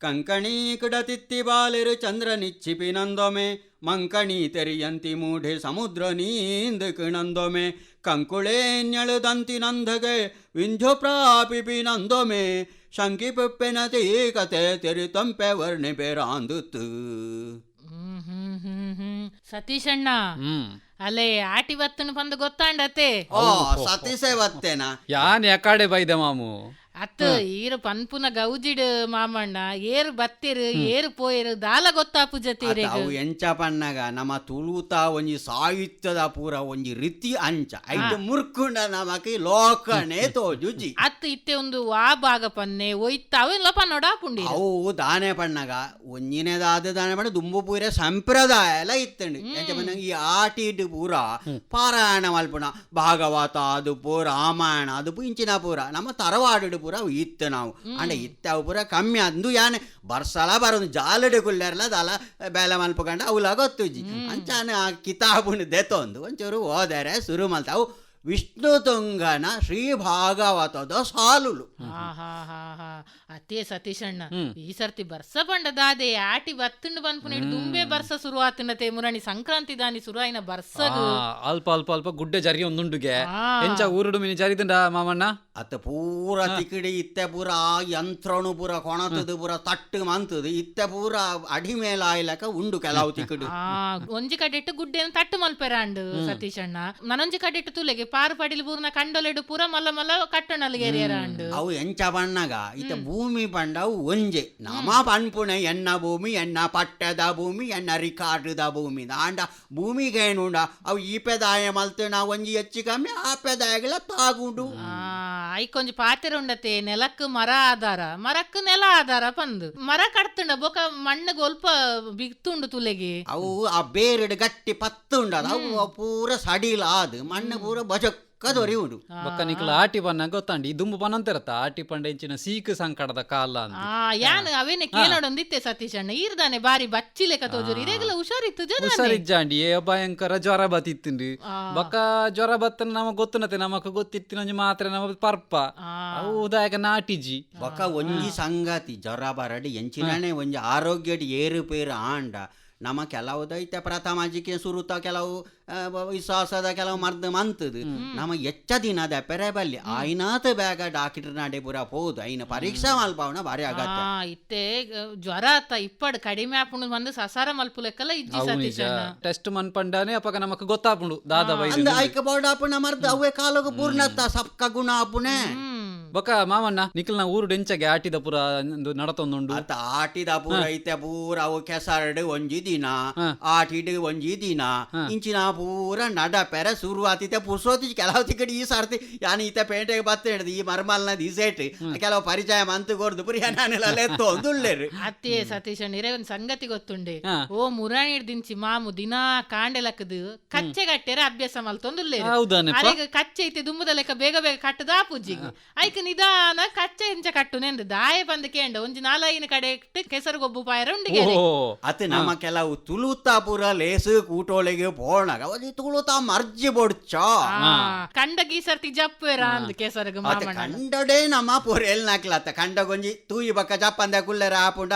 ಕಂಕಣಿ ಕುಡತಿತ್ತಿ ಬಾಲಿರು ಚಂದ್ರ ನಿಚ್ಚಿಪಿನಂದೊಮೆ ಮಂಕಣಿ ತೆರಿಯಂತಿ ಮೂಢೆ ಸಮುದ್ರ ನೀಂದು ಕಿಣಂದೊಮೆ ಕಂಕುಳೇನ್ಯಳುದಂತಿ ನಂದಗೆ ವಿಂಧ್ಯ ಪ್ರಾಪಿಪಿನಂದೊಮೆ ಶಂಕಿ ಪೆಪ್ಪೆನತಿ ಕತೆ ತೆರಿತಂಪೆ ವರ್ಣೆ ಬೇರಾಂದುತ್ತು ಹ್ಮ್ ಹ್ಮ್ ಹ್ಮ್ ಹ್ಮ್. ಸತೀಶಣ್ಣ ಹ್ಮ್. ಅಲ್ಲೇ ಆಟಿ ಬತ್ತನು ಬಂದು ಗೊತ್ತಾಂಡತೆ ಓ ಸತೀಶೆ ಬತ್ತೇನಾ ಯಾನ್ ಯಾಕಡೆ ಬೈದೆ ಮಾಮು? ಅತ್ತ ಈರು ಪನ್ಪುನ ಗೌಜಿಡ್ ಮಾಮಣ್ಣ ಏರು ಬತ್ತಿರು ಏರು ಪೋಯರು ದಾಲ ಗೊತ್ತಾಪು ಜತೀರೆ ಅವು ಎಂಚ ಪಣ್ಣಗ ನಮ್ಮ ತುಳುತ ಒಂಜಿ ಸಾಹಿತ್ಯದ ಪೂರ ಒಂಜಿ ರೀತಿ ಅಂಚ. ಐದು ಮುರ್ಕುಂಡ ನಮಕ್ ಲೋಕನೆ ತೋಜುಜಿ. ಅತ್ತ ಇತ್ತೆ ಒಂದು ವಾ ಭಾಗ ಪನ್ನೆ ಒಯ್ತ ಅವೆಲ್ಲ ಪನ್ನೋಡ ಪುಂಡಿ ಅವು ದಾನೆ ಪಣ್ಣಗ ಒಂಜಿನೇದಾದ ದಾನೆ ಪಣ್ಣ ದುಂಬು ಪೂರೆ ಸಂಪ್ರದಾಯ ಎಲ್ಲ ಇತ್ತಂಡು. ಎಂಚ ಪಣ್ಣಗ ಈ ಆಟಿಡ್ ಪೂರ ಪಾರಾಯಣ ಮಲ್ಪುಣ ಭಾಗವತ ಅದುಪು ರಾಮಾಯಣ ಅದು ಇಂಚಿನ ಪೂರ ನಮ್ಮ ತರವಾಡು ಪೂರ ಇತ್ತು ನಾವು. ಅಂಡ ಇತ್ತ ಅವು ಪೂರ ಕಮ್ಮಿ ಅಂದು ಯಾನೆ ಬರ್ಸಲ ಬರೋದು ಜಾಲಡೆ ಕುಲ್ಲೆರ್ಲ ದಾಲ ಬೇಲೆ ಮಲ್ಪಕಂಡ ಅವಲ ಗೊತ್ತುಜಿ ಅಂಚಾನೆ ಆ ಕಿತಾಬುನ ದೆತ್ತೊಂದು ಒಂಚೂರು ಓದರೆ ಶುರು ಮಲ್ತಾವು ವಿಷ್ಣು ತುಂಗನ ಶ್ರೀ ಭಾಗವತದ ಸಾಲುಲು. ಅತ್ತೇ ಸತೀಶಣ್ಣ ಈ ಸರ್ತಿ ಬರ್ಸ ಪಂಡದಾದೆ ಆಟಿ ಬತ್ತುಂಡು ಬನ್ಪುನ ದುಂಬೆ ಬರ್ಸ ಶುರು ಆತನತೆ ಮುರಣಿ ಸಂಕ್ರಾಂತಿ ದಾನಿ ಶುರು ಆಯ್ನ ಬರ್ಸದು ಅಲ್ಪ ಅಲ್ಪ ಅಲ್ಪ ಗುಡ್ಡೆ ಜರಿ ಒಂದುಂಡುಗೆ. ಎಂಚ ಊರುಡು ಮಿನಿ ಜರಿದಂಡ ಮಾಮಣ್ಣ? ಅತ್ತ ಪೂರ ತಿಕಿಡಿ ಇತ್ತೆ ಪೂರ ಯಂತ್ರನು ಪೂರ ಕೊಣತದು ಪೂರ ತಟ್ಟು ಮಂತದು ಇತ್ತೆ ಪೂರ ಅಡಿ ಮೇಲ ಆಯ್ಲಕ ಉಂಡು ಕೆಲವು ತಿಕಿಡು. ಆ ಒಂಜಿ ಕಡೆಟ್ಟು ಗುಡ್ಡೆನ ತಟ್ಟು ಮಲ್ಪೆರಾಂಡು ಸತೀಶಣ್ಣ. ನನೊಂಜಿ ಕಡೆಟ್ಟು ತುಲೆಗೆ ಪಾರು ಪಡಿಲು ಪೂರ್ನ ಕಂಡೊಲೆಡು ಪೂರ ಮಲ್ಲ ಮಲ್ಲ ಕಟ್ಟಣಲ್ಗೆರಿಯರಾಂಡು ಅವು ಎಂಚ ಬಣ್ಣಗ ಇತ್ತ ಭೂಮಿ ಪಂಡವು ಒಂಜೆ. ನಮ ಪನ್ಪುಣ ಎನ್ನ ಭೂಮಿ ಎನ್ನ ಪಟ್ಟದ ಭೂಮಿ ಎನ್ನ ರಿಕಾರ್ಡ್ದ ಭೂಮಿ. ದಾಂಡ ಭೂಮಿಗೆ ಏನುಂಡ ಅವು ಈ ಪೆದಾಯ ಮಲ್ತು ನಾ ಒಂಜಿ ಹೆಚ್ಚು ಕಮ್ಮಿ ಆ ಪೆದಾಯಗಳ ತಾಗುಂಡು. ಆ ಐಕೊಂಜಿ ಪಾತೆರ ಉಂಡತೆ ನೆಲಕ್ ಮರ ಆಧಾರ ಮರಕ್ ನೆಲ ಆಧಾರ ಪಂದು. ಮರ ಕಡ್ತುಂಡ ಬೊಕ ಮಣ್ಣು ಒಲ್ಪ ಬಿತ್ತುಂಡು ತುಲೆಗೆ. ಅವು ಆ ಬೇರೆಡ್ ಗಟ್ಟಿ ಪತ್ತು ಉಂಡದ ಅವು ಪೂರ ಸಡಿಲ ಆದ್ ಮಣ್ಣು ಪೂರ ಬಜಕ್ಕ ಉಂಡು. ಬೊಕ್ಕ ನಿಕ್ಲ ಆಟಿ ಪನ್ನ ಗೊತ್ತಾಂಡಿ? ದುಂಬು ಪನಂತಿರತ್ತ ಆಟಿ ಪಂಡ ಇಂಚಿನ ಸೀಕು ಸಂಕಟದ ಕಾಲ ಅಂತ. ಆ ಯಾನ್ ಅವೇನೆ ಕೇಳೋಡೊಂದಿತ್ತೆ ಸತೀಶ್ ಅಣ್ಣ. ಈರ್ದಾನೆ ಬಾರಿ ಬಚ್ಚಿ ಲೆಕ್ಕ ತೋಜುರಿ ಇದೇಗಲ ಹುಷಾರಿತ್ತು ಜನ ಹುಷಾರಿಜ್ಜಾಂಡಿ. ಏ ಭಯಂಕರ ಜ್ವರ ಬತ್ತಿತ್ತುಂಡು ಬೊಕ್ಕ ಜ್ವರ ಬತ್ತನ ನಮಗ್ ಗೊತ್ತುನತೆ ನಮಕ್ ಗೊತ್ತಿತ್ತಿನ ಮಾತ್ರ ನಮ ಪರ್ಪ. ಅವು ಉದಾಯಕ ನಾಟಿಜಿ. ಬೊಕ ಒಂಜಿ ಸಂಗತಿ ಜ್ವರ ಬರಡಿ ಎಂಚಿನಾನೆ ಒಂಜಿ ಆರೋಗ್ಯಡ್ ಏರುಪೇರು ಆಂಡ. ನಮ ಕೆಲವು ದೈತ್ಯ ಪ್ರಥಮಾಜಿಕೆ ಸುರುತ ಕೆಲವು ವಿಶ್ವಾಸದ ಕೆಲವು ಮರ್ದ ಮಂತದು. ನಮ್ಮ ಎಚ್ಚ ದಿನದ ಪೆರೆ ಬಲ್ಲಿ ಆಯ್ನಾತ ಬೇಗ ಡಾಕ್ಟರ್ ನಾಡೆ ಪೂರ ಹೋದು ಐನ ಪರೀಕ್ಷಾ ಮಲ್ಪವನ ಬಾರಿ ಆಗತ್ತೆ. ಆ ಇತ್ತೆ ಜ್ವರ ಅತ್ತ ಇಪ್ಪಡ್ ಕಡಿಮೆ ಆಪುಂಡು ಬಂದು ಸಸಾರ ಮಲ್ಪು ಲೆಕ್ಕಲ್ಲ ಇಜ್ಜಿ ಅವು ಸತೀಶ್ ಟೆಸ್ಟ್ ಮನ್ಪಂಡಾನೆ ಅಪಕ ನಮಕ್ ಗೊತ್ತಾಪುಂಡು ದಾದ ಅಂದ ಐಕ ಬೋರ್ಡ್ ಆಪುನ ಮರ್ದ ಅವೇ ಕಾಲಗ ಪೂರ್ಣತ್ತ ಸಪ್ಕ ಗುಣ ಆಪುನೆ ಮಾವಣ್ಣ ಮಾಮಣ್ಣ ನಿಖಿಲ್ನ ಊರು ಡೆಂಚಗೆ ಆಟಿದ ಪುರ ಒಂದು ನಡತೊಂದುಂಡು. ಅತ್ತ ಆಟಿದ ಪೂರ ಐತೆ ಪೂರ ಅವು ಕೆಸರಡು ಒಂಜಿ ದಿನ ಆಟಿಡ್ ಒಂಜಿ ದಿನ ಇಂಚಿನ ಪೂರ ನಡ ಪೆರ ಶುರು ಆತಿತೆ ಪುರ್ಸೋತಿ ಕೆಲವು ತಿಕ್ಕಡಿ ಈ ಸಾರ್ತಿ ಯಾನ ಈತ ಪೇಂಟೆಗೆ ಬತ್ತೆ ಹಿಡಿದು ಈ ಮರ್ಮಲ್ನ ದಿಸೇಟ್ ಕೆಲವು ಪರಿಚಯ ಮಂತು ಕೊರ್ದು ಪುರಿ ನಾನೆಲ್ಲ ತೊಂದುಳ್ಳೇರು ಅತ್ತೆ ಸತೀಶ್ ಅಣ್ಣ ಸಂಗತಿ ಗೊತ್ತುಂಡೆ. ಓ ಮುರಾಣಿ ದಿಂಚಿ ಮಾಮು ದಿನ ಕಾಂಡೆ ಲೆಕ್ಕದು ಕಚ್ಚೆ ಕಟ್ಟೆರ ಅಭ್ಯಾಸ ಮಲ್ತೊಂದುಲ್ಲೆ ಹೌದಾನೆಪ್ಪ. ಅರೆಗ ಕಚ್ಚೆ ಐತೆ ದುಂಬದ ಲೆಕ್ಕ ಬೇಗ ಬೇಗ ಕಟ್ಟದ ಪೂಜಿಗೆ ಐಕ ನಿಧಾನ ಕಚ್ಚೆ ಇಂಚ ಕಟ್ಟು ನೆಂದು ದಾಯ ಬಂದು ಕೇಂಡ ಒಂಜಿ ನಾಲೈನ ಕಡೆ ಇಟ್ಟು ಕೆಸರುಗೊಬ್ಬು ಪಾಯರ ಉಂಡಿಗೆ ಅತ್ತೆ ಅತ್ ನಮ್ಮ ಕೆಲವು ತುಳುತಾಪುರ ಪೂರ ಲೇಸು ಕೂಟೋಳಿಗೆ ಪೋಣಗ ಒಂಜಿ ತುಳುತಾ ಮರ್ಜಿ ಬೊಡ್ಚ. ಕಂಡ ಗೀಸರ್ತಿ ಸರ್ತಿ ಜಪ್ಪೇರ ಅಂದ್ ಕೆಸರುಗ ಮಾಮಣ್ಣ ಕಂಡಡೆ ನಮ್ಮ ಪೊರೆಲ್ ನಾಕ್ಲತ್ತ ಕಂಡ ಗೊಂಜಿ ತೂಯಿ ಬಕ್ಕ ಜಪ್ಪಂದ ಕುಲ್ಲೆರ ಆಪುಂಡ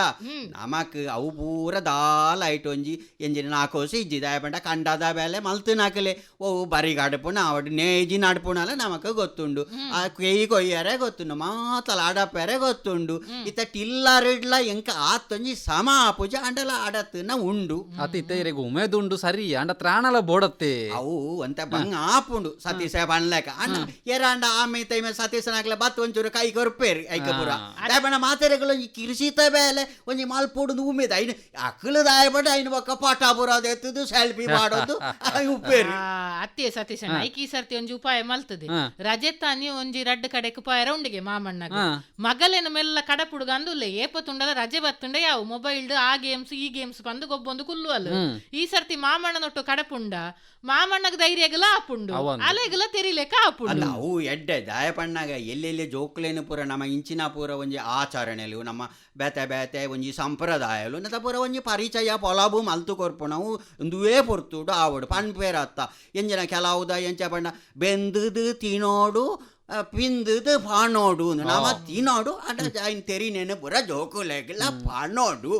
ನಮಕ್ ಅವು ಪೂರ ದಾಲ ಐಟ್ ಒಂಜಿ. ಎಂಜಿನ ನಾಕೋಸಿ ಇಜ್ಜಿದ ಪಂಡ ಕಂಡದ ಬೇಲೆ ಮಲ್ತು ನಾಕಲೆ. ಓ ಬರಿ ಗಡಪುಣ ಅವಡು ನೇಜಿ ನಡ್ಪುಣಲ ನಮಕ್ ಗೊತ್ತುಂಡು. ಆ ಕೇಯಿ ಕೊಯ್ಯರೆ ಗೊತ್ತುಂಡು ಮಾತಲ ಆಡಪ್ಪರೆ ಗೊತ್ತುಂಡು ಇತ್ತ ಟಿಲ್ಲರಿಡ್ಲ ಎಂಕ ಆತೊಂಜಿ ಸಮ ಆಪುಜ ಅಂಡಲ ಆಡತ್ತನ ಉಂಡು. ಅತಿ ತೈರೆಗೆ ಉಮೇದುಂಡು ಸರಿ ಅಂಡ ತ್ರಾಣಲ ಬೋಡತ್ತೆ. ಅವು ಅಂತ ಬಂಗ ಆಪುಂಡು ಸತೀಶ ಬಣ್ಲೆಕ. ಅಣ್ಣ ಎರಾಂಡ ಆಮೆ ತೈಮೆ ಸತೀಶನಾಗ್ಲ ಬತ್ ಒಂಚೂರು ಕೈ ಕೊರ್ಪೇರಿ ಐಕಪುರ. ದಾಯಬಣ್ಣ ಮಾತೆರೆಗಳು ಈ ಕಿರಿಸಿತ ಬೇಲೆ ಒಂಜಿ ಮಾಲ್ಪುಡು ಉಮ್ಮಿದ ಐನು ಅಕ್ಕಲು ದಾಯಬಡ ಐನು ಬಕ್ಕ ಪಟಾಪುರ ಅದೆತ್ತದು ಸೆಲ್ಫಿ ಮಾಡೋದು ಉಪ್ಪೇರಿ. ಅತ್ತೆ ಸತೀಶ್ ಅಣ್ಣ ಐಕ್ ಸರ್ತಿ ಒಂಜಿ ಉಪಾಯ ಮಲ್ತದೆ. ರಜೆ ತಾನಿ ಒಂಜಿ ರಡ್ಡ್ ಕಡೆಕ್ ಉಪಾಯ ಉಂಡಿಗೆ ಮಾಮಣ್ಣಗ. ಹಾ. ಮಗಲೇನ ಮೆಲ್ಲ ಕಡಪುಡುಗ ಅಂದುಲ್ಲೆ ಏಪತ್ತುಂಡಲ ರಜೆ ಬತ್ತುಂಡ ಯಾವ ಮೊಬೈಲ್ ಆ ಗೇಮ್ಸ್ ಈ ಗೇಮ್ಸ್ ಬಂದು ಗೊಬ್ಬೊಂದು ಕುಲ್ಲು ಅಲ್ಲ ಈ ಸರ್ತಿ ಮಾಮಣ್ಣನೊಟ್ಟು ಕಡಪುಂಡ ಮಾಮಣ್ಣಗ್ ಧೈರ್ಯಗಲ ಆಪುಂಡು ಅಲೆಗಲ ತೆರಿಲೆಕ ಆಪುಂಡು ಅಲ್ಲ ಅವು ಎಡ್ಡೆ ದಾಯಪಣ್ಣಾಗ ಎಲ್ಲೆಲ್ಲಿ ಜೋಕ್ಲೇನು ಪೂರ ನಮ್ಮ ಇಂಚಿನ ಪೂರ ಒಂಜಿ ಆಚರಣೆಲು ನಮ್ಮ ಬೇತೆ ಬೇತೆ ಒಂಜಿ ಸಂಪ್ರದಾಯಲು ನತ ಪೂರ ಒಂಜಿ ಪರಿಚಯ ಪೊಲಾಬು ಮಲ್ತು ಕೊರ್ಪುಣವು ಒಂದುವೇ ಪೊರ್ತುಡು ಆವಡು. ಪಣ್ಪೇರ ಅತ್ತ. ಎಂಜಿನ ಕೆಲವುದ ಎಂಚ ಪಣ್ಣ ಬೆಂದದು ತಿನೋಡು ಪಿಂದದು ಪಾಣೋಡು ನಮ್ಮ ತಿನ್ನೋಡು ಅಡ ಜಾಯಿನ್ ತೆರಿನೇನು ಪೂರ ಜೋಕುಲೆಗ್ಲ ಪಾನೋಡು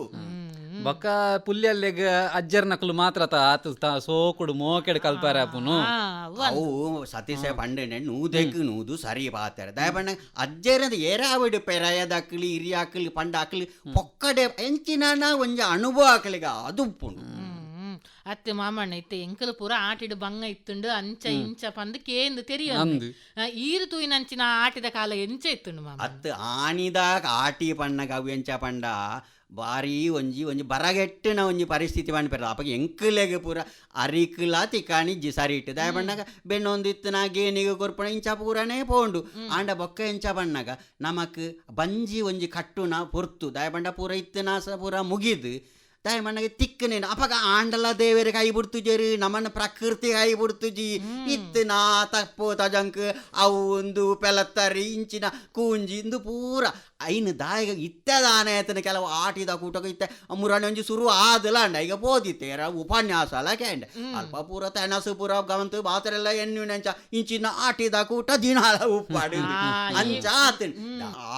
ಬೊಕ್ಕ ಪುಲ್ಯಲ್ಲೆಗ್ ಅಜ್ಜರ್ ನಕಲು ಮಾತ್ರ ತ ಆತು ತ ಸೋಕುಡು ಮೋಕೆಡ್ ಕಲ್ಪಾರ ಅವ್ವ ಅವು ಸತೀಶ ಪಂಡನೆ ನೂದೆಕ್ ನೂದು ಸರಿ ಪಾತಾರೆ ದಯಪಣ್ಣ ಅಜ್ಜೇರದ ಏರಾವಿಡು ಪೆರಾಯದಾಕ್ಲಿ ಹಿರಿಯಾಕ್ಲಿ ಪಂಡ ಹಾಕ್ಲಿ ಪೊಕ್ಕಡೆ ಎಂಚಿನ ಒಂಜ ಅನುಭವ ಹಾಕ್ಲಿಗ ಅದು ಉಪ್ಪುಂಡು ಹ್ಮ್, மாமன் ಅತ್ತೆ ಮಾಮಣ್ಣ ಇತ್ತೆ ஆட்டிடு ಪೂರ இத்துண்டு அஞ்ச ಇತ್ತುಂಡು ಅಂಚ ಇಂಚ ಪಂದ್ ಕೇಂದು ತೆರಿಯ ಅಂದು நான் ತೂಯಿನಂಚಿನ ಆಟಿದ ಕಾಲ ಎಂಚ ಇತ್ತುಂಡು ಮಾಮ ಅತ್ ஆட்டி ಆಟಿ ಪಣ್ಣಗ பண்டா ಬಾರಿ ಒಂಜಿ ಒಂಜಿ ಬರಗೆಟ್ಟಿನ ಒಂಜಿ ಪರಿಸ್ಥಿತಿ ಪಂಡ್ಪೆರ ಅಪ್ಪ ಎಂಕಲೆಗ್ ಪೂರ ಅರಿಕ್ಲ ತಿಕಾಣಿ ಜಿ ಸರಿ ಇಟ್ಟು ದಯ ಬಣ್ಣಗ ಬೆನ್ನೊಂದಿತ್ತು ನಾ ಗೇನಿಗೆ ಕೊರ್ಪಣ ಇಂಚ ಪೂರನೇ ಪೋಂಡು. ಆಂಡ ಬೊಕ್ಕ ಎಂಚ ಬಣ್ಣಗ ನಮಕ್ ಬಂಜಿ ಒಂಜಿ ಕಟ್ಟುನ ಪೊರ್ತು. ದಯ ಬಂಡ ಪೂರ ಇತ್ತು ನಾ ಪೂರ ಮುಗಿದು. ದಯ ಮಣ್ಣಗೆ ತಿಕ್ಕನೇನು ಅಪಗ ಆಂಡಲ ದೇವರ ಕೈ ಬಿಡ್ತುಜರಿ ನಮ್ಮನ್ನ ಪ್ರಕೃತಿ ಕೈ ಬಿಡ್ತುಜಿ ಇತ್ತ ನಾ ತಪ್ಪು ತಜಂಕ್ ಅವು ಒಂದು ಪೆಲತ್ತರಿ ಇಂಚಿನ ಕೂಂಜಿ ಇಂದು ಪೂರ ಐನು ದಾಯಿಗ ಇತ್ತದಾನೆ ಆತನ ಕೆಲವು ಆಟಿದ ಕೂಟಗ ಇತ್ತ ಮುರಣ ಒಂಜಿ ಶುರು ಆದಲ ಅಂಡ ಈಗ ಬೋದಿತ್ತೇರ ಉಪನ್ಯಾಸ ಅಲ್ಲ ಕೇಂಡ ಅಲ್ಪ ಪೂರ ತೆನಸು ಪೂರ ಗವಂತು ಬಾತರೆಲ್ಲ ಎಣ್ಣು ನೆಂಚ ಇಂಚಿನ ಆಟಿದ ಕೂಟ ದಿನ ಉಪ್ಪಾಡಿ ಆ, ಅಂಚ ಆತನ್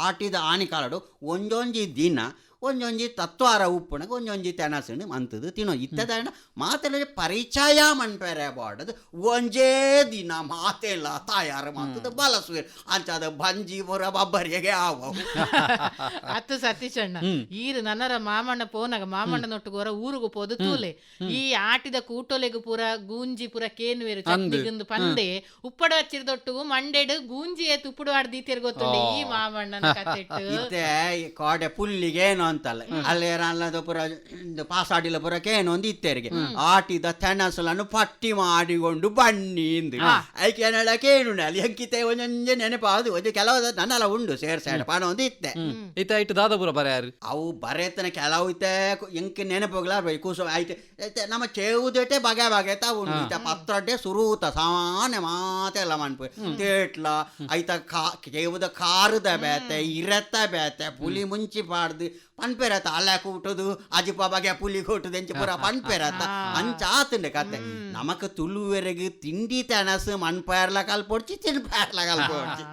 ಆಟಿದ ಆನೆ ಕಾಲಡು ಒಂಜೊಂಜಿ ದಿನ ಒಂಜೊಂಜಿ ತತ್ವಾರ ಉಪ್ಪುಣಗ ಒಂಜೊಂಜಿ ತೆನಸು ಮಂತದು ತಿನ್ನೋ ಇತ್ತದ ಮಾತೆಲ್ಲ ಪರಿಚಯ ಮನ್ಪೆರೆ ಬಾಡದು. ಒಂಜೇ ದಿನ ಮಾತೆಲ್ಲ ತಯಾರು ಮಾಡ್ತದ ಬಲಸುವೆ ಅಂಚಾದ ಬಂಜಿ ಪುರ ಬಬ್ಬರಿಗೆ ಆವವು. ಅತ್ತು ಸತೀಶಣ್ಣ ಈರು ನನ್ನರ ಮಾಮಣ್ಣ ಪೋನಾಗ ಮಾಮಣ್ಣನೊಟ್ಟಿಗೆ ಹೊರ ಊರಿಗೆ ಪೋದು ತೂಲೆ. ಈ ಆಟಿದ ಕೂಟೊಲೆಗು ಪುರ ಗೂಂಜಿ ಪೂರ ಕೇನುವೆರು ಚಂದಿಗಂದು ಪಂದೆ. ಉಪ್ಪಡ ಹಚ್ಚಿರದೊಟ್ಟು ಮಂಡೆಡು ಗೂಂಜಿ ಎತ್ತು ಉಪ್ಪುಡು ಆಡ್ದಿ ಗೊತ್ತುಂಡೆ ಈ ಮಾಮಣ್ಣನ ಈ ಕೋಡೆ ಪುಲ್ಲಿಗೆ ಏನು ಅಂತಲ್ಲ. ಅಲ್ಲಿ ಅಲ್ಲದ ಪುರ ಇದು ಪಾಸಾಡಿಲ ಪುರಕ್ಕೆ ಒಂದು ಇತ್ತೇರಿಗೆ. ಆಟಿದ ತೆಣಸಲನ್ನು ಪಟ್ಟಿ ಮಾಡಿಕೊಂಡು ಬನ್ನಿ ಇಂದು. ಐಕೆ ಕೇಳು ಅಲ್ಲಿ ಎಂಕಿತೆ ಒಂಜೊಂಜೆ ನೆನಪಾದು ಒಂದು ಕೆಲವು ನನ್ನೆಲ್ಲ ಉಂಡು ಸೇರ್ ಸೈಡ್ ಪಾನ ಒಂದು ಇತ್ತೆ. ಇತ್ತ ಇಟ್ಟು ದಾದಾಪುರ ಬರ ಯಾರು? ಅವು ಬರೆತನ ಕೆಲವು ಇತ್ತೆ ಎಂಕ ನೆನಪುಗಳ ಕೂಸು ಆಯ್ತು ಐತೆ ನಮ್ಮ ಚೇವುದಟೆ ಬಗೆ ಬಗೆ ತಾ ಉಂಡು. ಪತ್ರ ಸುರೂತ ಸಾಮಾನ್ಯ ಮಾತೆಲ್ಲ ಮನ್ಪು. ತೇಟ್ಲ ಆಯ್ತ ಕಾ ಚೇವುದ ಕಾರದ ಬೇತೆ ಇರತ್ತ ಬೇತೆ ಪುಲಿ ಮುಂಚಿ ಪಾಡ್ದು. ಪನ್ಪೆರತ ಅಲ್ಲ ಕೂಟದು ಅಜಿಪ ಬಗೆ ಪುಲಿ ಕೊಟ್ಟದು ಎಂಚ ಪೂರ ಪನ್ಪೆರತ. ಅಂಚ ಆತಂಡೆ ಕತೆ. ನಮಕ್ ತುಳುವೆರೆಗೆ ತಿಂಡಿ ತೆನಸು ಮನ್ಪೇರ್ಲ ಕಲ್ಪೊಡ್ಚಿ ತಿನ್ಪೇರ್ಲ ಕಲ್ಪೊಡ್ಚಿ.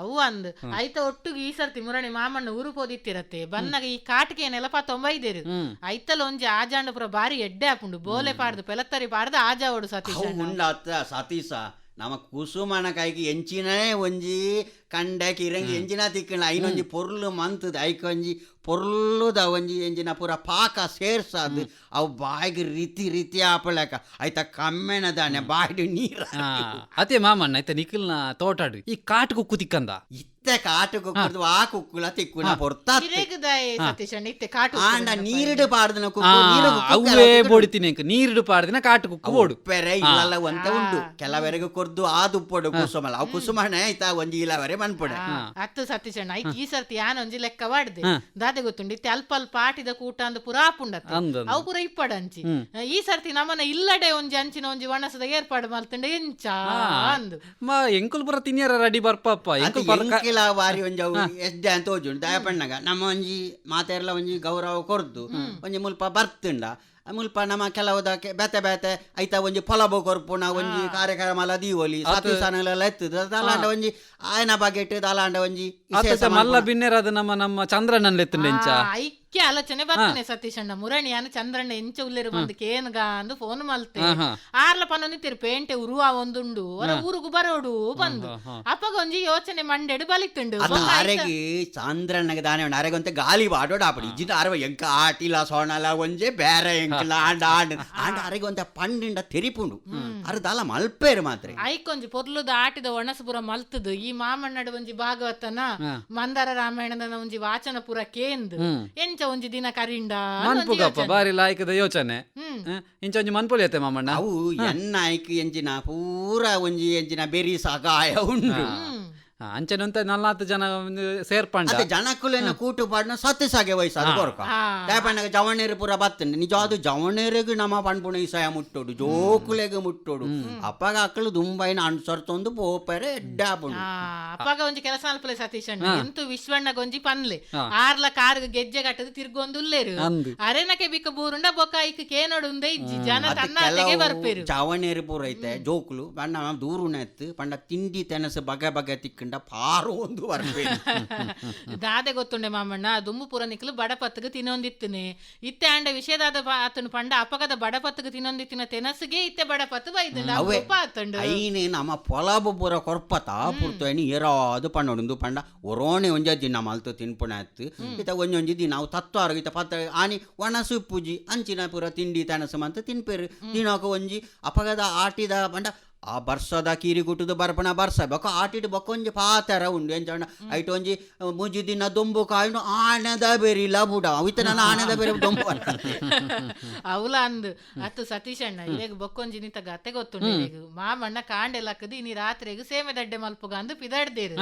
ಅವು ಅಂದ್. ಐತ ಒಟ್ಟಿಗೆ ಈ ಸರ್ತಿ ಮುರಣಿ ಮಾಮಣ್ಣ ಊರು ಪೋದಿತ್ತಿರತ್ತೆ. ಬನ್ನಗ ಈ ಕಾಟಿಗೆ ನೆಲಪ ತೊಂಬೈದೇರು. ಐತಲ ಒಂಜಿ ಆಜಾಂಡ ಪುರ ಬಾರಿ ಎಡ್ಡೆ ಹಾಕೊಂಡು ಬೋಲೆ ಪಾಡ್ದು ಪೆಲತ್ತರಿ ಪಾಡ್ದು ಆಜಾ ಓಡು ಸತೀಶ ಉಂಡ ಅತ್ತ ಸತೀಸ ನಮ ಕುಸುಮನ ಕೈಗೆ ಎಂಚಿನೇ ಒಂಜಿ ಕಂಡೆ ಇರಂಗಿ ಎಂಜಿನ ತಿಕ್ಕಣ ಐನೊಂಜಿ ಪೊರ್ಲು ಮಂತದ ಐಕೊಂಜಿ ಪೊರ್ಲುದ ಒಂಜಿ ಎಂಜಿನ ಪೂರ ಪಾಕ ಸೇರ್ಸಾದ್ ಅವು ಬಾಯಿಗೆ ರೀತಿ ರೀತಿ ಆಪಳಕ ಆಯ್ತ ಕಮ್ಮೆನದಾನೆ ಬಾಯಿಡು ನೀರ. ಅತೆ ಅದೇ ಮಾಮಣ್ಣ ಐತ ನಿಖಿಲ್ನ ತೋಟಾಡು ಈ ಕಾಟು ಕುಕ್ಕು ತಿಕ್ಕಂದ ಇತ್ತೆ ಕಾಟು ಕುಕ್ಕುದು ಆ ಕುಕ್ಕುಲ ತಿಕ್ಕುನ ಪೊರ್ತ ಆಂಡ ನೀರಿಡು ಪಾಡ್ದಿನ ಕುಕ್ಕು ನೀರು ಅವೇ ಬೋಡಿತೀನಿ ನೀರಿಡು ಪಾಡ್ದಿನ ಕಾಟು ಕುಕ್ಕು ಬೋಡು ಪೆರೆ ಇಲ್ಲಲ್ಲ ಒಂತ ಉಂಡು ಕೆಲವರೆಗೆ ಕೊರ್ದು ಆದುಪ್ಪೊಡು ಕುಸುಮಲ ಅವು ಕುಸುಮನೆ ಆಯ್ತಾ ಒಂಜಿ ಇಲವರೆ ಮನ್ಪೊಡೆ ಅತ್ತು ಸತೀಶ್ ಅಣ್ಣ ಐತ್ ಈ ಸರ್ತಿ ಯಾನ್ ಒಂಜಿ ಲೆಕ್ಕ ವಾಡ್ದೆ? ದಾದೆ ಗೊತ್ತುಂಡು ಇತ್ತೆ ಅಲ್ಪ ಅಲ್ಪ ಆಟಿದ ಕೂಟ ಅಂದ್ ಪುರಾ ಪುಂಡತ್ತೆ. ಅವು ಪುರ ಇಪ್ಪಡ ಅಂಚಿ. ಈ ಸರ್ತಿ ನಮ್ಮನ ಇಲ್ಲಡೆ ಒಂಜಿ ಅಂಚಿನ ಒಂಜಿ ವಣಸದ ಏರ್ಪಾಡು ಮಲ್ತಂಡೆ ಎಂಚ ಅಂದು. ಮ ಎಂಕುಲ್ ಪುರ ತಿನ್ಯಾರ ರೆಡಿ ಬರ್ಪಪ್ಪ ಎಂಕುಲ್ ಪರ ವಾರಿ ಒಂಜಿ ಅವು ಎಸ್ಡೆ ಅಂತ ಓಜುಂಡು ದಯಪಣ್ಣಗ. ನಮ್ಮ ಒಂಜಿ ಮಾತೆರ್ಲ ಒಂಜಿ ಗೌರವ ಕೊರ್ದು ಒಂಜಿ ಮುಲ್ಪ ಬರ್ತುಂಡ. ಮುಲ್ಪ ನಮ್ಮ ಕೆಲವುದಕ್ಕೆ ಬೇತೆ ಬೇತೆ ಐತ ಒಂಜಿ ಪೊಲಬು ಕೊರ್ಪುನ ಒಂಜಿ ಕಾರ್ಯಕ್ರಮ ದೀವೊಲಿ ಸತೀಸನೆಲ್ಲ ಎತ್ತದ ದಾಲಾಂಡ ಒಂಜಿ ಆಯನ ಬಗೆಟ್ ದಾಲಾಂಡ ಒಂಜಿ ಮಲ್ಲ ಬಿನ್ನೆರಾದ ನಮ್ಮ ನಮ್ಮ ಚಂದ್ರಣ್ಣನ್ ಲೆತ್ತುಂಡು ಐಕ್ಯ ಆಲೋಚನೆ ಬರ್ತನೆ ಸತೀಶ್ ಅಣ್ಣ. ಚಂದ್ರಣ್ಣ ಎಂಚ ಉಲ್ಲೇರು ಬಂದು ಕೇನ್ಗ ಅಂದು ಫೋನ್ ಮಲ್ತೆ. ಆರ್ಲ ಪನ್ನೊಂದಿತ್ತಿರು ಪೇಂಟೆ ಉರುವ ಒಂದುಂಡು. ಅವರ ಊರುಗು ಬರೋಡು ಬಂದು. ಅಪ್ಪಗ ಒಂಜಿ ಯೋಚನೆ ಮಂಡೆಡು ಬಲಿತುಂಡು ಅರೆಗಿ ಅರೆಗೆ ಚಂದ್ರಣ್ಣಗೆ ದಾನೆ ಅರೆಗಂತೆ ಗಾಲಿ ಬಾಡೋಡ ಆಪಡಿ ಇಜ್ಜಿದ ಅರವ ಎಂಕ ಆಟಿಲ ಸೋಣಲ ಒಂಜೆ ಬೇರೆ ಎಂಕಲ ಆಂಡ ಆಂಡ. ಆಂಡ ಅರೆಗೊಂತೆ ಪಂಡಿಂಡ ತೆರಿಪುಂಡು. ಅರೆ ದಾಲ ಮಲ್ಪೇರು ಮಾತ್ರ. ಐಕೊಂಜಿ ಪೊರ್ಲುದ ಆಟಿದ ಒಣಸಪುರ ಮಲ್ತದು. ಈ ಮಾಮಣ್ಣಡ ಒಂಜಿ ಭಾಗವತನ ಮಂದಾರ ರಾಮಾಯಣದ ಒಂಜಿ ವಾಚನ ಪುರ ಕೇಂದು. ಎಂಚ ಒಂಜಿ ದಿನ ಕರಿಂಡ ಮನ್ಪುಗಪ್ಪ ಬಾರಿ ಲಾಯ್ಕದ ಯೋಚನೆ. ಇಂಚ ಒಂಜಿ ಮನ್ಪುಲಿ ಐತೆ ಮಾಮಣ್ಣ? ಅವು ಎನ್ನ ಐಕ್ ಎಂಜಿನ ಪೂರ ಒಂಜಿ ಎಂಜಿನ ಬೆರಿ ಸಾಗಾಯ ಉಂಡು ಅಂಚೆನಂತ ನಲ್ಲಾತ್ ಜನ ಸೇರ್ಪಂಡ. ಅದೇ ಜನಕ್ಕುಲೇನ ಕೂಟು ಪಾಡ್ನ ಸತ್ಯ ಸಾಗೆ ವಯಸ್ಸಾದ ಕೊರಕ ದಯಪಣ್ಣಗ ಜವಣೇರು ಪೂರ ನಿಜ ಅದು ಜವಣೇರಿಗೆ ನಮ್ಮ ಪಣ್ಪುಣ ಈಸಾಯ ಮುಟ್ಟೋಡು ಜೋಕುಲೆಗೆ ಮುಟ್ಟೋಡು. ಅಪ್ಪಗ ಅಕ್ಕಳು ದುಂಬೈನ ಅನ್ಸರ್ತೊಂದು ಪೋಪರೆ ಆ, ಅಪ್ಪಗ ಒಂಜಿ ಕೆಲಸ ಅಲ್ಪಲೆ ಸತೀಶ್ ಅಣ್ಣ. ಎಂತು ವಿಶ್ವಣ್ಣಗ ಒಂಜಿ ಪನ್ಲೆ. ಆರ್ಲ ಕಾರ್ ಗೆಜ್ಜೆ ಕಟ್ಟದು ತಿರ್ಗೊಂದು ಉಲ್ಲೇರು. ಅಂದು. ಅರೆನಕೆ ಬಿಕ್ಕ ಬೂರುಂಡ ಬೊಕ್ಕ ಐಕ್ ಕೇನೋಡು ಉಂದೆ ಇಜ್ಜಿ. ಜನ ತನ್ನಾತೆಗೆ ಕೆಲವು ಬರ್ಪೇರು. ಜವಣೇರು ಪೂರ ಐತೆ ಜೋಕುಲು. ಪಣ್ಣ ದೂರುನ ಎತ್ತು. ಪಂಡ ತಿಂಡಿ ತೆನಸು ಬಗೆ ಬಗೆ ತಿಕ್ಕಣ ತಿಂಡ ಪಾರು ಒಂದು ಬರ್ಬೇಕು ದಾದೆ ಗೊತ್ತುಂಡೆ ಮಾಮಣ್ಣ ದುಂಬು ಪೂರ ನಿಕ್ಲು ಬಡಪತ್ತಿಗೆ ತಿನ್ನೊಂದಿತ್ತನೆ ಇತ್ತೆ ಆಂಡ ವಿಷಯದಾದ ಆತನು ಪಂಡ ಅಪಗದ ಬಡಪತ್ತಿಗೆ ತಿನ್ನೊಂದಿತ್ತಿನ ತೆನಸಿಗೆ ಇತ್ತೆ ಬಡಪತ್ತು ಬೈದಂಡ ಅವೇ. ಅಪ್ಪ ಆತಂಡು ಐನೆ ನಮ್ಮ పొలబు బుర కొరపత పుర్తోని ఏరాదు పండు పండ ఒరోని ಒಂಜ ದಿನ ಮಲ್ತು ತಿನ್ಪುಣತ್ ಇತ ಒಂಜೊಂಜಿ ದಿನ ಅವು ತತ್ವಾರು ಇತ ಪತ್ತ ಆನಿ ಒಣಸು ಪೂಜಿ ಅಂಚಿನ ಪುರ ತಿಂಡಿ ತನಸು ಮಂತ ತಿನ್ಪೇರು ದಿನಕ ಒಂಜಿ ಅಪಗದ ಆಟಿದ ಪಂಡ ಆ ಬರ್ಸದ ಕೀರಿ ಗುಟ್ಟುದು ಬರ್ಪಣ ಬರ್ಸ ಬೊಕ ಆಟಿಡ್ ಬೊಕೊಂಜಿ ಪಾತರ ಉಂಡು ಎಂಚ ಐಟ್ ಒಂಜಿ ಮುಜಿ ದಿನ ದೊಂಬು ಕಾಯ್ನು ಆಣದ ಬೆರಿಲ ಲಬುಡ ಅವಿತ ನನ್ನ ಆಣದ ಬೆರಿ ದೊಂಬು ಅವಲ ಅಂದ್ ಅತ್ತು ಸತೀಶ್ ಅಣ್ಣ ಇಲ್ಲೇಗ ಬೊಕ್ಕೊಂಜಿ ನಿಂತ ಗತ್ತೆ ಗೊತ್ತುಂಡು ಮಾಮಣ್ಣ ಕಾಂಡೆ ಲಕ್ಕದಿ ನೀ ರಾತ್ರಿಗೂ ಸೇಮೆ ದಡ್ಡೆ ಮಲ್ಪುಗ ಅಂದು ಪಿದಾಡ್ದೇರು.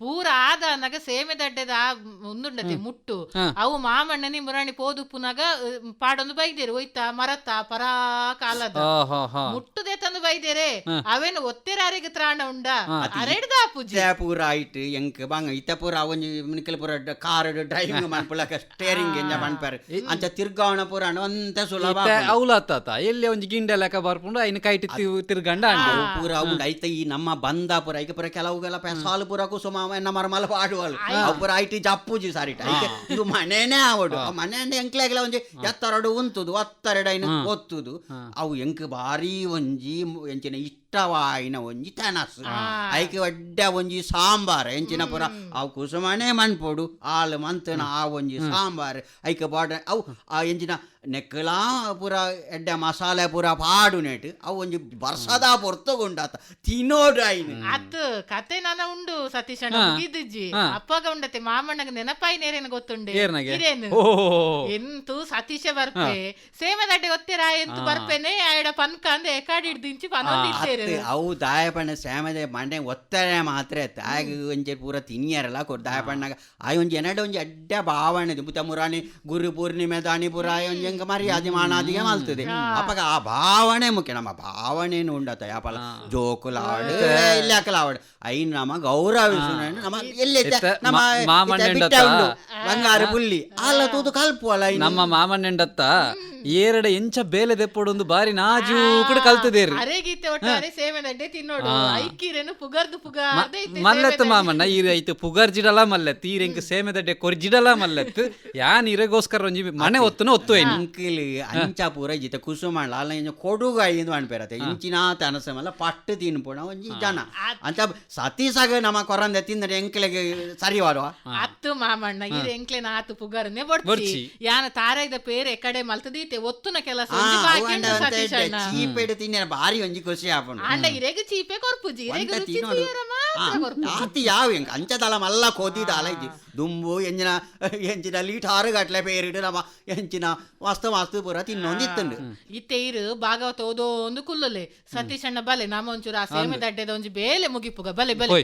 ಪೂರ ಆದ ಅನ್ನಗ ಸೇಮೆ ದಡ್ಡೆದ ಆ ಮುಂದುಂಡತೆ ಮುಟ್ಟು ಹಾ. ಅವು ಮಾಮಣ್ಣನಿ ಮುರಾಣಿ ಪೋದುಪ್ಪುನಾಗ ಅಹ್, ಪಾಡೊಂದು ಬೈದೇರು ಒಯ್ತ ಮರತ ಪರಾ ಕಾಲದ ಹಾ ಹಾ ಹಾ ಮುಟ್ಟುದೆ ತಂದು ಬೈದೇರೆ ಅವೇನು ಒತ್ತೆರಾರಿಗೆ ತ್ರಾಣ ಉಂಡ ಅರೆಡ್ದ ಪೂಜೆ ಇತ್ತೆ ಪೂರ ಆಯ್ತು ಎಂಕ್ ಬಂಗ ಇತ್ತ ಪೂರ ಒಂಜಿ ನಿಕಲ್ ಪೂರ ಕಾರ್ ಡ್ರೈವಿಂಗ್ ಮನ್ಪುಲಕ ಸ್ಟೇರಿಂಗ್ ಎಂಜ ಮನ್ಪರ್ ಅಂಚ ತಿರ್ಗಾವಣ ಪೂರ ಒಂತೆ ಸುಲಭ ಇತ್ತೆ ಅವ್ಲಾತಾತ ಎಲ್ಲಿ ಒಂಜಿ ಗಿಂಡೆ ಲೆಕ್ಕ ಬರ್ಪುಂಡು ಐನ ಕೈಟಿ ತಿ- ತಿರ್ಗಂಡ ಅಂಡು ಅವು ಪೂರ ಉಂಡು ಐತ ಈ ನಮ್ಮ ಬಂದ ಪೂರ ಐಕೆ ಪೂರ ಕೆಲವುಗೆಲ್ಲ ಪೆಸಾಲು ಪೂರ ಕುಸುಮ ಎನ್ನ ಮರಮಲ ಪಾಡುವಳು ಅವು ಪೂರ ಐಟಿ ಜಪ್ಪುಜಿ ಸಾರಿಟ ಇದು ಮನೆನೇ ಆವಡು ಮನೆ ಅಂದ್ರೆ ಎಂಕ್ಲೆಗ್ಲ ಒಂಜಿ ಎತ್ತರಡು ಉಂತುದು ಅತ್ತರಡೈನ ಒತ್ತುದು. ಅವು ಎಂಕ್ ಬಾರಿ ಒಂಜಿ ಎಂಚಿನ ಎಂಚಿನ ಇಷ್ಟವಾಯಿನ ಒಂಜಿ ತೆನಸು ಐಕೆ ಒಡ್ಡ ಒಂಜಿ ಸಾಂಬಾರ್. ಎಂಚಿನ ಪೂರ ಅವು ಕುಸುಮನೆ ಮನ್ಪೊಡು ಆಲ್ ಮಂತನ ಆ ಒಂಜಿ ಸಾಂಬಾರ್. ಐಕೆ ಪಾಡ ಅವು ಆ ಎಂಚಿನ ನೆಕ್ಕಲಾ ಪೂರ ಎಡ್ಡೆ ಮಸಾಲೆ ಪೂರ ಪಾಡು ನೆಟ್ ಅವು ಒಂಜಿ ಬರ್ಸದ ಪೊರ್ತುಗುಂಡಾತ ತಿನ್ನೋಡು ಐನು ಅತ್ತು ಕತೆ ನನ ಉಂಡು ಸತೀಶ್ ಮುಗಿದಿಜ್ಜಿ. ಅಪ್ಪಗ ಉಂಡತೆ ಮಾಮಣ್ಣಗ ನೆನಪಾಯಿ ನೇರೇನು ಗೊತ್ತುಂಡೆ? ಏರ್ನಗೆ? ಎಂತು ಸತೀಶ ಬರ್ಪೆ. ಸೇಮದಡ್ಡೆ ಗೊತ್ತಿರ ಎಂತು ಬರ್ಪೆನೆ ಆಯ್ಡ ಪನ್ಕ ಅಂದೆ ಎಕಾಡಿ ಹಿಡ್ದಿಂಚಿ ಪನೊಂದಿದ್ದೇರು ಅತ್ತೆ ಅವು ದಾಯಪಣ್ಣ ಸ್ಯಾಮದ ಮಂಡೆ ಒತ್ತಡ ಮಾತ್ರ. ಆಗ ಒಂಜಿ ಪೂರ ತಿನಿಯರಲ್ಲ ಕೊಡ್ ದಾಯಪಣ್ಣಗ. ಆಯ್ ಒಂಜಿ ಎನಡ ಒಂಜಿ ಅಡ್ಡ ಭಾವನೆ ಬುತ ಮುರಾಣಿ ಗುರು ಪೂರ್ಣಿಮೆ ದಾನಿ ಪುರ ಒಂಜಿ ಎಂಗ ಮರ್ಯಾದೆ ಮಾನಾದಿಗೆ ಮಾಲ್ತದೆ. ಅಪ್ಪಗ ಆ ಭಾವನೆ ಮುಖ್ಯ. ನಮ್ಮ ಭಾವನೆನು ಉಂಡತ ಯಾಪಲ ಜೋಕುಲಾಡು ಇಲ್ಲಾಕಲಾವಡು. ಐನ್ ನಮ್ಮ ಗೌರವಿಸು ನಮ್ಮ ಎಲ್ಲಿ ನಮ್ಮ ಮಾಮಣ್ಣ ಬಂಗಾರ ಪುಲ್ಲಿ. ಅಲ್ಲ ತೂದು ಕಲ್ಪು ಅಲ್ಲ. ನಮ್ಮ ಮಾಮನೆಂಡತ್ತ ಏರಡ ಇಂಚ ಬೇಲೆ ಒಂದು ಬಾರಿ ನಾಜು ಕೂಡ ಕಲ್ತದೇರಿ ಅರೆಗೀತೆ ಒಟ್ಟಾರೆ ಸೇಮೆ ದಡ್ಡೆ ತಿನ್ನೋಡು. ಐಕಿರೇನು ಪುಗರ್ದು ಪುಗಾರ್ದೆ ಇತ್ತೆ ಮಲ್ಲತ್ ಮಾಮಣ್ಣ ಈರ ಐತೆ ಪುಗರ್ ಜಿಡಲ ಮಲ್ಲತ್ ಈರೆಂಕ್ ಸೇಮೆ ದಡ್ಡೆ ಕೊರ್ಜಿಡಲ ಮಲ್ಲತ್ ಯಾನ್ ಇರಗೋಸ್ಕರ ಒಂಜಿ ಮನೆ ಒತ್ತುನ ಒತ್ತು ಅಂಕಿಲ್ ಅಂಚ ಪೂರ ಜಿತ ಕುಸುಮಂಡ ಅಲ್ಲ ಇಂಚ ಕೊಡುಗ ಇಂದು ಅನ್ಪೇರತೆ ಇಂಚಿನ ತನಸಮಲ್ಲ ಪಟ್ಟು ತಿನ್ಪುಣ ಒಂಜಿ ಜನ. ಅಂತ ಸತೀಸಾಗ ನಮ್ಮ ಕೊರಂದೆ ತಿಂದರೆ ಎಂಕ್ಲೆಗೆ ಸರಿ ವಾರುವ ಅತ್ತು ಮಾಮಣ್ಣ ಈರ ಎಂಕ್ಲೆ ನಾತು ಪುಗರ್ನೆ. ಯಾನ ತಾರಾಯ್ದ ಪೇರೆ ಕಡೆ ಮಲ್ತದೀತೆ ಒತ್ತುನ ಕೆಲಸ ಒಂಜಿ ಬಾಕಿಂಡು ಸತೀಶ್ ಅಣ್ಣ. ಚೀಪೆಡು ತಿನ್ನೆ ಬಾರಿ ಒಂಜಿ ಖುಷಿ ಆಪುಂಡು ಆಂಡ ಇರೆಗ್ ಚೀಪೆ ಕೊರ್ಪುಜಿ. ಇರೆಗ್ ರುಚಿ. ತೀರ ಮಾತ್ರ ಕೊರ್ಪು ಆತಿ ಯಾವ ಎಂಕ ಅಂಚದಲ ಮಲ್ಲ ಕೋದಿದ ಅಲ ಇಜ್ಜಿ ದುಂಬು ಎಂಜಿನ ಎಂಚಿನ ಲೀಟಾರು ಗಟ್ಲೆ ಪೇರಿಡು ನಮ್ಮ ಎಂಚಿನ ವಸ್ತು ವಾಸ್ತು ಪೂರ ತಿನ್ನೊಂದಿತ್ತುಂಡು. ಇತ್ತೆ ಇರು ಭಾಗವತ ಓದೋಂದು ಕುಲ್ಲುಲೆ. ಸತೀಶ್ ಅಣ್ಣ ಬಲೆ ನಮ್ಮ ಒಂಚೂರು ಆ ಸೇಮೆ ದಡ್ಡೆದ ಒಂಜಿ ಬೇಲೆ ಮುಗಿಪುಗ. ಬಲೆ ಬಲೆ